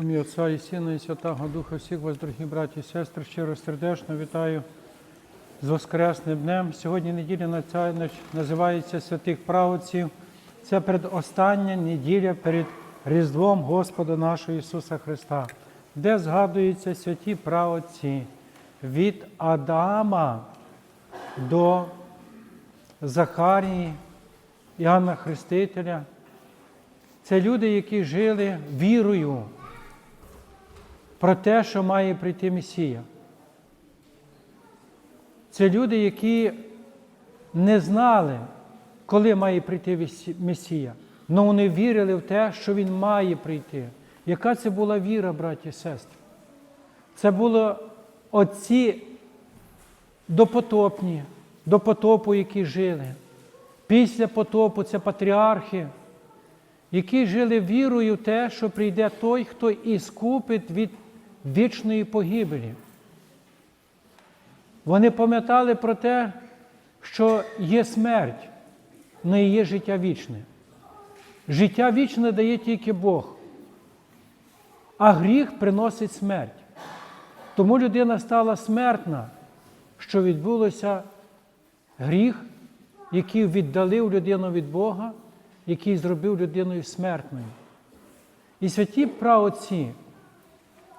Ім'я Отця і Сина, і Святого Духа, всіх вас, дорогі браті і сестри, щиро сердечно вітаю з Воскресним днем. Сьогодні неділя називається святих правоців. Це передостання неділя перед Різдвом Господа нашого Ісуса Христа, де згадуються святі правоці від Адама до Захарії, Іоанна Хрестителя. Це люди, які жили вірою про те, що має прийти Месія. Це люди, які не знали, коли має прийти Месія, але вони вірили в те, що Він має прийти. Яка це була віра, браті і сестри? Це були отці допотопні, до потопу, які жили. Після потопу це патріархи, які жили вірою в те, що прийде той, хто і скупить від вічної погибелі. Вони пам'ятали про те, що є смерть, але є життя вічне. Життя вічне дає тільки Бог, а гріх приносить смерть. Тому людина стала смертна, що відбулося гріх, який віддалив людину від Бога, який зробив людиною смертною. І святі праотці,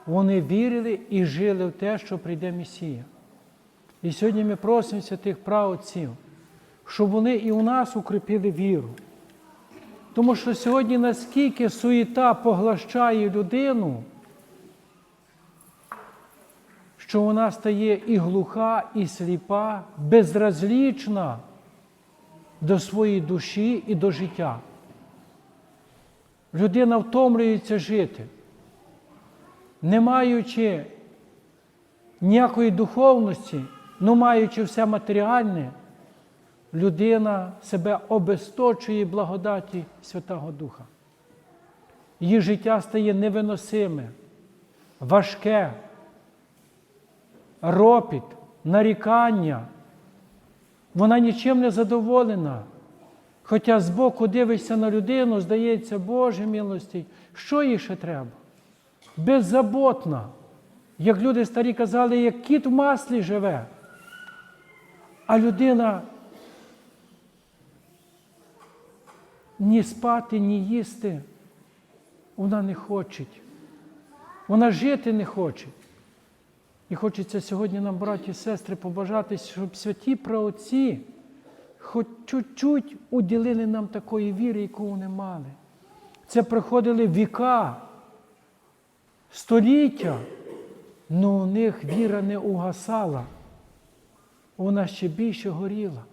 вони вірили і жили в те, що прийде Месія. І сьогодні ми просимо святих праотців, щоб вони і у нас укріпили віру. Тому що сьогодні наскільки суєта поглощає людину, що вона стає і глуха, і сліпа, безразлічна до своєї душі і до життя. Людина втомлюється жити, не маючи ніякої духовності, ну маючи все матеріальне, людина себе обесточує благодаті Святого Духа. Її життя стає невиносиме, важке, ропіт, нарікання. Вона нічим не задоволена. Хоча збоку дивишся на людину, здається, Боже милості, що їй ще треба? Беззаботна. Як люди старі казали, як кіт в маслі живе. А людина ні спати, ні їсти, вона не хоче. Вона жити не хоче. І хочеться сьогодні нам, браті і сестри, побажати, щоб святі праотці хоч чуть-чуть уділили нам такої віри, яку вони мали. Це проходили віка, століття, але у них віра не угасала, вона ще більше горіла.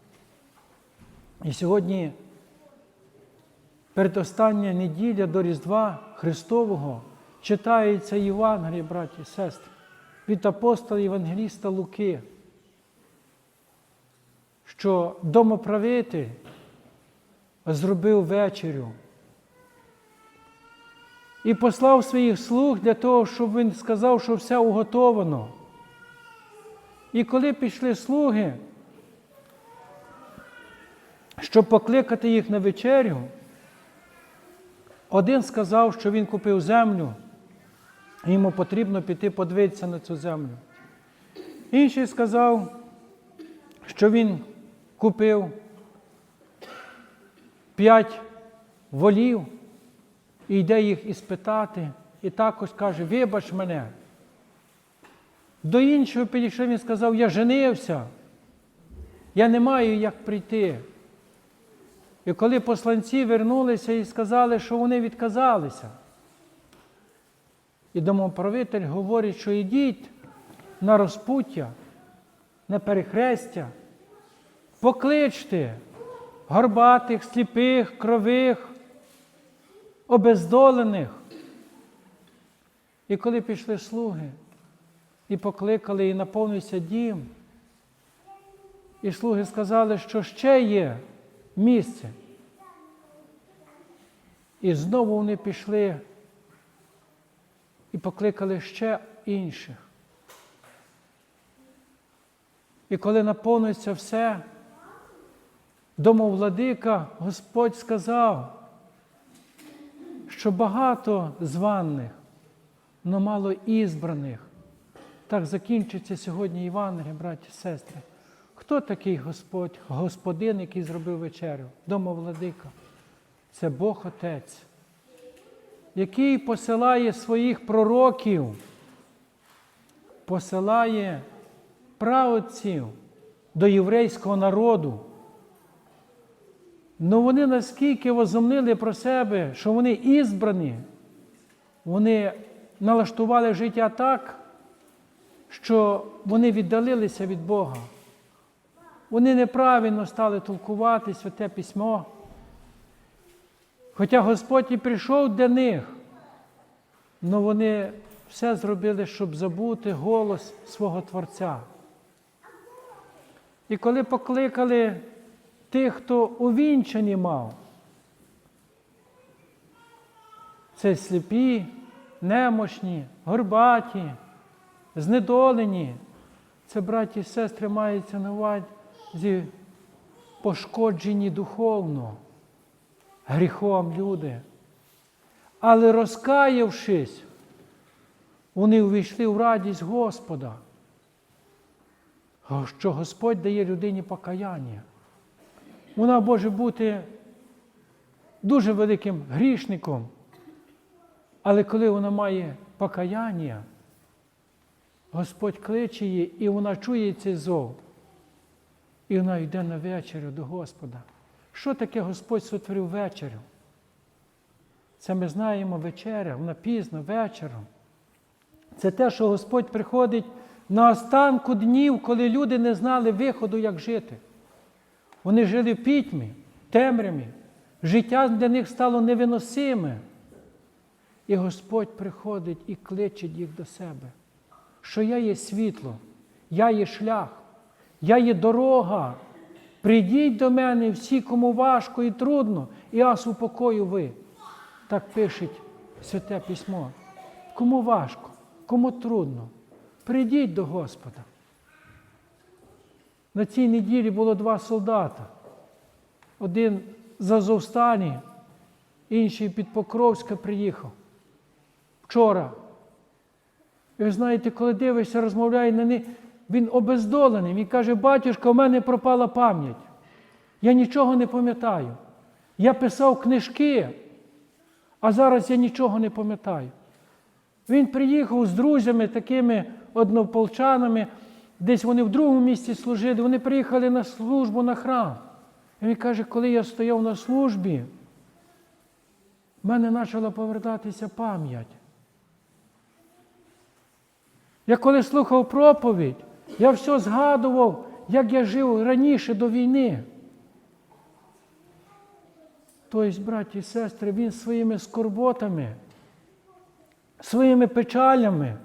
І сьогодні передостання неділя до Різдва Христового читається Євангеліє, браті і сестри, від апостола Євангеліста Луки, що домоправитель зробив вечерю і послав своїх слуг для того, щоб він сказав, що все уготовано. І коли пішли слуги, щоб покликати їх на вечерю, один сказав, що він купив землю, і йому потрібно піти подивитися на цю землю. Інший сказав, що він купив п'ять волів і йде їх іспитати, і також каже, вибач мене. До іншого підійшов він сказав, я женився, я не маю як прийти. І коли посланці вернулися і сказали, що вони відказалися, і домоправитель говорить, що йдіть на розпуття, на перехрестя, покличте горбатих, сліпих, крових, обездолених. І коли пішли слуги і покликали, і наповнився дім, і слуги сказали, що ще є місце. І знову вони пішли і покликали ще інших. І коли наповниться все, домовладика Господь сказав, що багато званих, но мало ізбраних. Так закінчиться сьогодні Євангеліє, браті і сестри. Хто такий Господь, Господин, який зробив вечерю? Домовладика. Це Бог Отець, який посилає своїх пророків, посилає праотців до єврейського народу. Ну вони наскільки возомнили про себе, що вони ізбрані, вони налаштували життя так, що вони віддалилися від Бога. Вони неправильно стали толкувати святе письмо. Хоча Господь і прийшов до них, але вони все зробили, щоб забути голос свого Творця. І коли покликали тих, хто увінчані мав, це сліпі, немощні, горбаті, знедолені, це, браті і сестри, мається на увазі пошкоджені духовно, гріхом люди. Але розкаявшись, вони увійшли в радість Господа, що Господь дає людині покаяння. Вона може бути дуже великим грішником, але коли вона має покаяння, Господь кличе її, і вона чує цей зов. І вона йде на вечерю до Господа. Що таке Господь сотворив вечерю? Це ми знаємо вечеря, вона пізно, вечором. Це те, що Господь приходить на останку днів, коли люди не знали виходу, як жити. Вони жили в пітьмі, темряві. Життя для них стало невиносиме. І Господь приходить і кличе їх до себе, що я є світло, я є шлях, я є дорога. Прийдіть до мене всі, кому важко і трудно, і вас упокою ви. Так пише Святе Письмо. Кому важко, кому трудно, прийдіть до Господа. На цій неділі було два солдата. Один з Азовстані, інший під Покровська приїхав. Вчора. І ви знаєте, коли дивишся, розмовляє на них, він обездолений. Він каже, батюшка, у мене пропала пам'ять. Я нічого не пам'ятаю. Я писав книжки, а зараз я нічого не пам'ятаю. Він приїхав з друзями, такими однополчанами, десь вони в другому місці служили, вони приїхали на службу на храм. І він каже, коли я стояв на службі, в мене почала повертатися пам'ять. Я коли слухав проповідь, я все згадував, як я жив раніше до війни. Тобто, браті і сестри, він своїми скорботами, своїми печалями.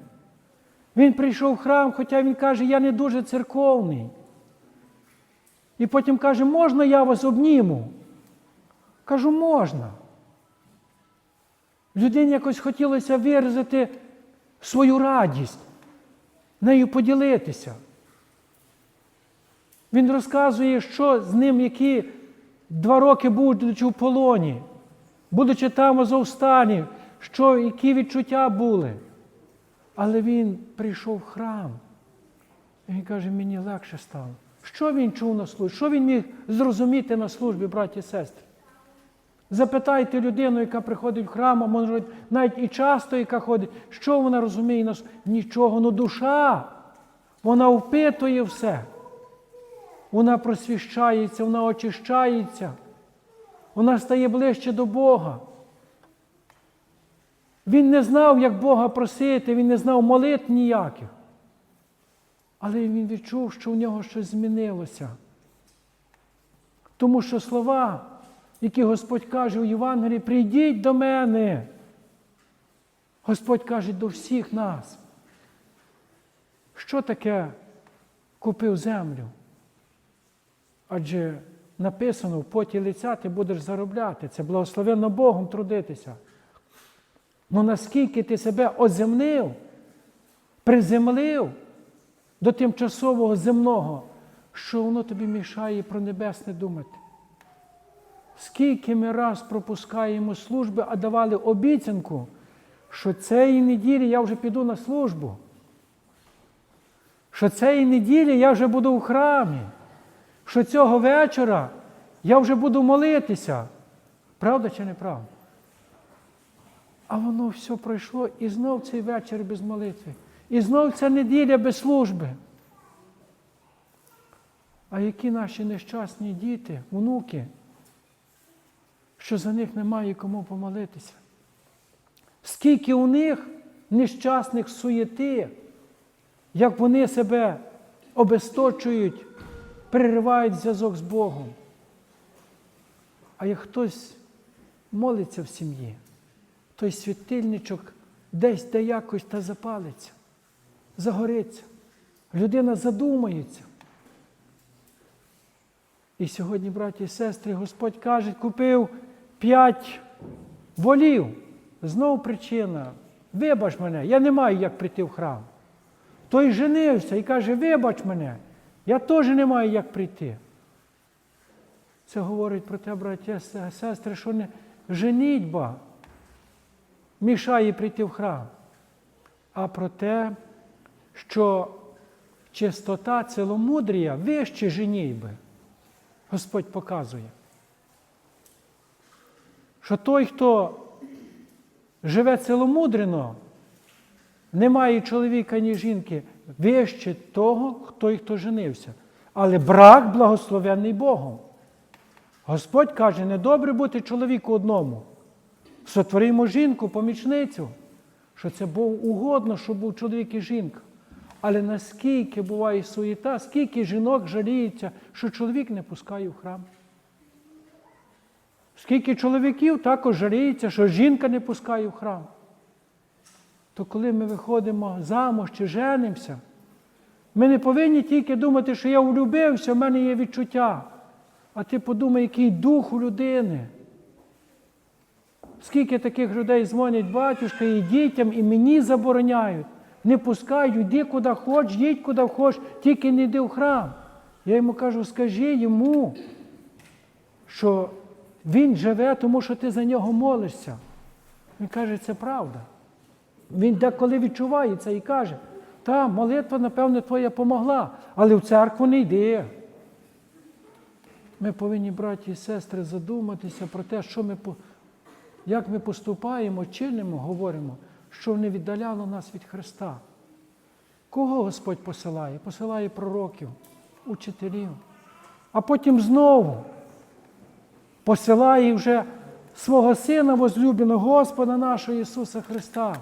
Він прийшов в храм, хоча він каже, я не дуже церковний. І потім каже, можна я вас обніму? Кажу, можна. Людині якось хотілося виразити свою радість, нею поділитися. Він розказує, що з ним, які два роки будучи в полоні, будучи там в Азовстані, що, які відчуття були. Але він прийшов в храм. І він каже, мені легше стало. Що він чув на службі? Що він міг зрозуміти на службі, браті і сестри? Запитайте людину, яка приходить в храм, а може навіть і часто, яка ходить, що вона розуміє на службі? Нічого, ну душа. Вона впитує все. Вона просвіщається, вона очищається, вона стає ближче до Бога. Він не знав, як Бога просити, він не знав молитв ніяких. Але він відчув, що у нього щось змінилося. Тому що слова, які Господь каже у Євангелії, прийдіть до мене. Господь каже до всіх нас. Що таке купив землю? Адже написано, в поті лиця ти будеш заробляти. Це благословенно Богом трудитися. Ну наскільки ти себе оземнив, приземлив до тимчасового земного, що воно тобі мішає про небесне думати? Скільки ми раз пропускаємо служби, а давали обіцянку, що цієї неділі я вже піду на службу. Що цієї неділі я вже буду у храмі, що цього вечора я вже буду молитися. Правда чи не правда? А воно все пройшло і знов цей вечір без молитви. І знов ця неділя без служби. А які наші нещасні діти, внуки, що за них немає кому помолитися? Скільки у них нещасних суєти, як вони себе обесточують, переривають зв'язок з Богом. А як хтось молиться в сім'ї, той світильничок десь де якось та запалиться, загориться. Людина задумається. І сьогодні, браті і сестри, Господь каже, купив п'ять волів. Знову причина. Вибач мене, я не маю як прийти в храм. Той женився і каже, вибач мене, я теж не маю як прийти. Це говорить про те, браті і сестри, що не женітьба мішає прийти в храм, а про те, що чистота ціломудрія вище женітьби. Господь показує, що той, хто живе ціломудрено, немає чоловіка, ні жінки, вище того, хто хто женився. Але брак благословенний Богом. Господь каже, не добре бути чоловіку одному. Сотворимо жінку, помічницю, що це був угодно, щоб був чоловік і жінка. Але наскільки буває суєта, скільки жінок жаліється, що чоловік не пускає в храм. Скільки чоловіків також жаліється, що жінка не пускає в храм. То коли ми виходимо замуж чи женимося, ми не повинні тільки думати, що я влюбився, в мене є відчуття. А ти подумай, який дух у людини. Скільки таких людей дзвонять батюшка і дітям, і мені забороняють. Не пускають, йди куди хочеш, їдь куди хочеш, тільки не йди в храм. Я йому кажу, скажи йому, що він живе, тому що ти за нього молишся. Він каже, це правда. Він деколи відчуває це і каже, та молитва, напевне, твоя помогла, але в церкву не йди. Ми повинні, браті і сестри, задуматися про те, що ми, як ми поступаємо, чинимо, говоримо, що не віддаляло нас від Христа. Кого Господь посилає? Посилає пророків, учителів. А потім знову посилає вже свого Сина возлюбленого Господа нашого Ісуса Христа.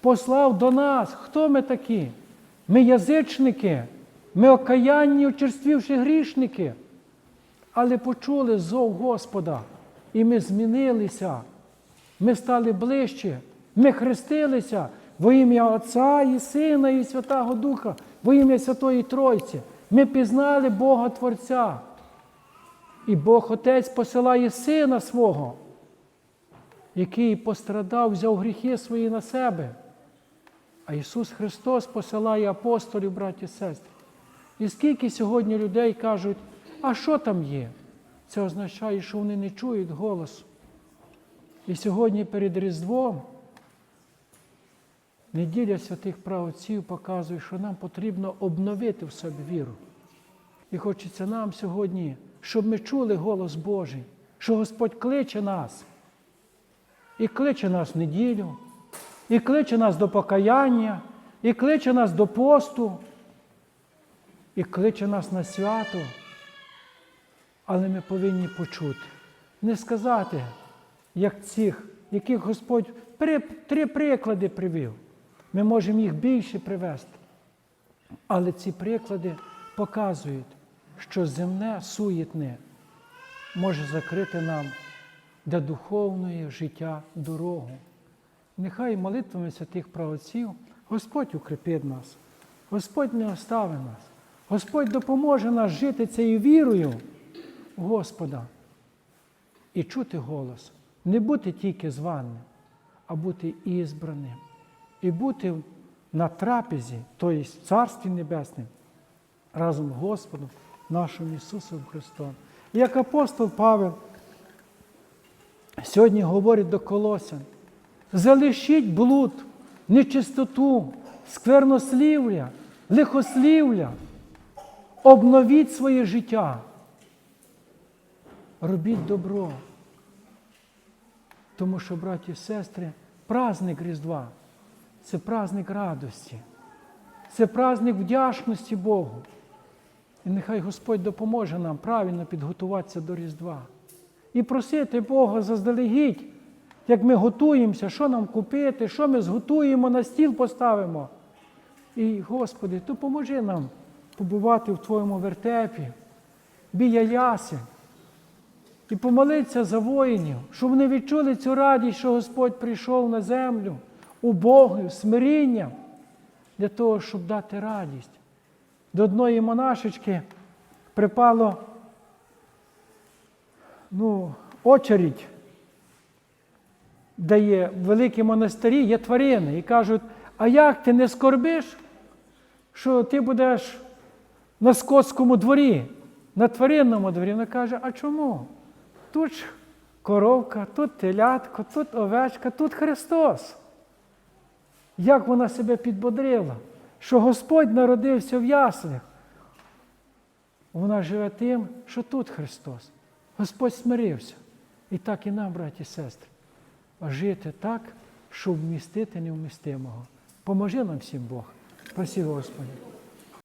Послав до нас. Хто ми такі? Ми язичники, ми окаянні, очерствівши грішники. Але почули зов Господа, і ми змінилися, ми стали ближче, ми хрестилися во ім'я Отця і Сина, і Святого Духа, во ім'я Святої Тройці. Ми пізнали Бога Творця. І Бог Отець посилає Сина свого, який пострадав, взяв гріхи свої на себе. А Ісус Христос посилає апостолів, браті і сестри. І скільки сьогодні людей кажуть, а що там є? Це означає, що вони не чують голосу. І сьогодні перед Різдвом неділя святих правоців показує, що нам потрібно обновити в собі віру. І хочеться нам сьогодні, щоб ми чули голос Божий, що Господь кличе нас. І кличе нас в неділю, і кличе нас до покаяння, і кличе нас до посту, і кличе нас на свято. Але ми повинні почути, не сказати, як цих, яких Господь три, приклади привів. Ми можемо їх більше привести. Але ці приклади показують, що земне суєтне може закрити нам для духовної життя дорогу. Нехай молитвами святих правоців Господь укріпить нас, Господь не оставить нас, Господь допоможе нас жити цією вірою. Господа і чути голос, не бути тільки званим, а бути ізбраним, і бути на трапезі, тобто в Царстві Небесним, разом з Господом нашим Ісусом Христом. Як апостол Павел сьогодні говорить до Колосян, залишіть блуд, нечистоту, сквернослівля, лихослівля. Обновіть своє життя. Робіть добро. Тому що, браті і сестри, праздник Різдва це праздник радості, це праздник вдячності Богу. І нехай Господь допоможе нам правильно підготуватися до Різдва. І просити Бога заздалегідь, як ми готуємося, що нам купити, що ми зготуємо, на стіл поставимо. І, Господи, допоможи нам побувати в Твоєму вертепі, біля ясен. І помолитися за воїнів, щоб вони відчули цю радість, що Господь прийшов на землю убогою, смирінням, для того, щоб дати радість. До одної монашечки припало ну, очередь, де є в великій монастирі, є тварини, і кажуть, а як ти не скорбиш, що ти будеш на скотському дворі, на тваринному дворі? Вона каже, а чому? Тут ж коровка, тут телятко, тут овечка, тут Христос. Як вона себе підбодрила, що Господь народився в яслях. Вона живе тим, що тут Христос. Господь смирився. І так і нам, браті і сестри, жити так, щоб вмістити невмістимого. Поможи нам всім Бог. Просі Господи.